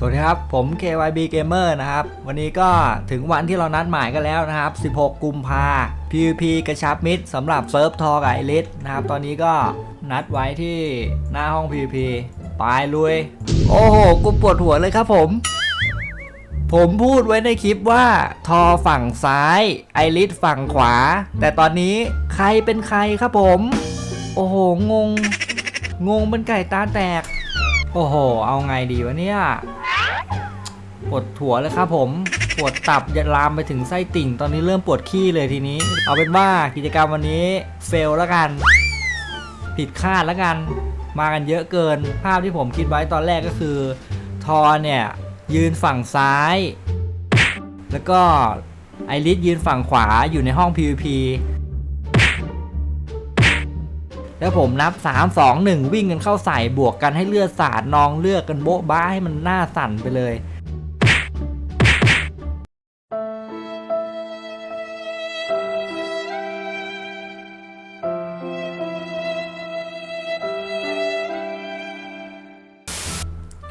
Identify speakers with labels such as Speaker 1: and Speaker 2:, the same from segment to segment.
Speaker 1: สวัสดีครับ ผม KYB Gamer นะครับ วันนี้ก็ถึงวันที่เรานัดหมายกันแล้วนะครับ 16 กุมภา PVP กระชับมิตรสำหรับเซิร์ฟทอกับไอริสนะครับ ตอนนี้ก็นัดไว้ที่หน้าห้อง PVP ไปลุย โอ้โห กูปวดหัวเลยครับผม ผมพูดไว้ในคลิปว่าทอฝั่งซ้าย ไอริสฝั่งขวา แต่ตอนนี้ใครเป็นใครครับผม โอ้โห งง งงเป็นไก่ตาแตก โอ้โห เอาไงดีวะเนี่ย ปวดหัวเลยครับผมปวดตับจะลามไปถึงไส้ติ่ง ตอนนี้เริ่มปวดขี้เลยทีนี้ เอาเป็นว่ากิจกรรมวันนี้เฟลแล้วกัน ผิดคาดแล้วกัน มากันเยอะเกิน ภาพที่ผมคิดไว้ตอนแรกก็คือ ทอเนี่ยยืนฝั่งซ้าย แล้วก็ไอริสยืนฝั่งขวาอยู่ในห้อง PVP แล้วผมนับ 3 2 1 วิ่งกันเข้าใส่บวกกันให้เลือดสาดนองเลือดกันโบ๊ะบ้าให้มันหน้าสั่นไปเลย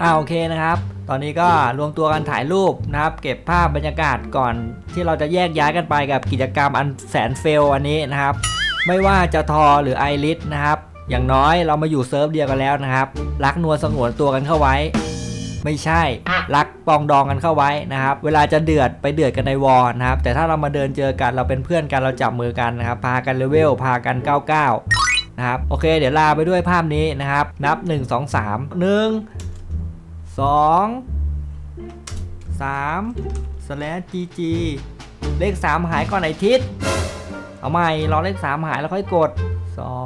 Speaker 1: อ่าโอเคนะครับ ตอนนี้ก็รวมตัวกันถ่ายรูปนะครับ เก็บภาพบรรยากาศก่อนที่เราจะแยกย้ายกันไปกับกิจกรรมอันแสนเฟลอันนี้นะครับ ไม่ว่าจะทอหรือไอริสนะครับ อย่างน้อยเรามาอยู่เซิร์ฟเดียวกันแล้วนะครับ รักนวลสงวนตัวกันเข้าไว้ ไม่ใช่รักปองดองกันเข้าไว้นะครับ เวลาจะเดือดไปเดือดกันในวอนะครับ แต่ถ้าเรามาเดินเจอกันเราเป็นเพื่อนกันเราจับมือกันนะครับ พากันเลเวลพากัน99นะครับโอเค เดี๋ยวลาไปด้วยภาพนี้นะครับ นับ 1 2 3 1 2 3 slash gg เลข 3 หายก่อนไอทิศเอาใหม่รอเลข 3 หายแล้วค่อยกด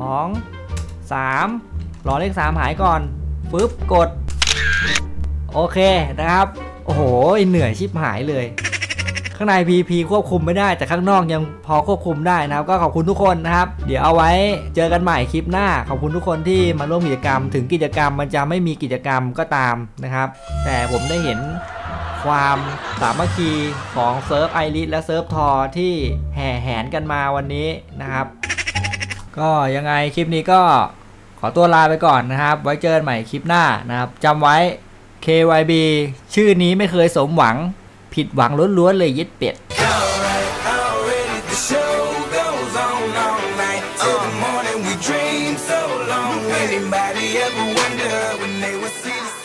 Speaker 1: 2 3 รอเลข 3 หายก่อนปึ๊บกด โอเคนะครับ โอ้โห เหนื่อยชิบหายเลย ข้างใน PP ควบคุมไม่ได้ แต่ข้างนอกยังพอควบคุมได้นะครับ ก็ขอบคุณทุกคนนะครับ เดี๋ยวเอาไว้เจอกันใหม่คลิปหน้า ขอบคุณทุกคนที่มาร่วมกิจกรรม ถึงกิจกรรมมันจะไม่มีกิจกรรมก็ตามนะครับ แต่ผมได้เห็นความสามัคคีของเซิร์ฟไอริสและเซิร์ฟทอที่แห่แหนกันมาวันนี้นะครับ ก็ยังไงคลิปนี้ก็ขอตัวลาไปก่อนนะครับ ไว้เจอกันใหม่คลิปหน้านะครับจำไว้ KYB ชื่อนี้ไม่เคยสมหวัง ผิดหวังล้วนๆเลยเย็ดเป็ด
Speaker 2: Anybody ever wonder when they would see the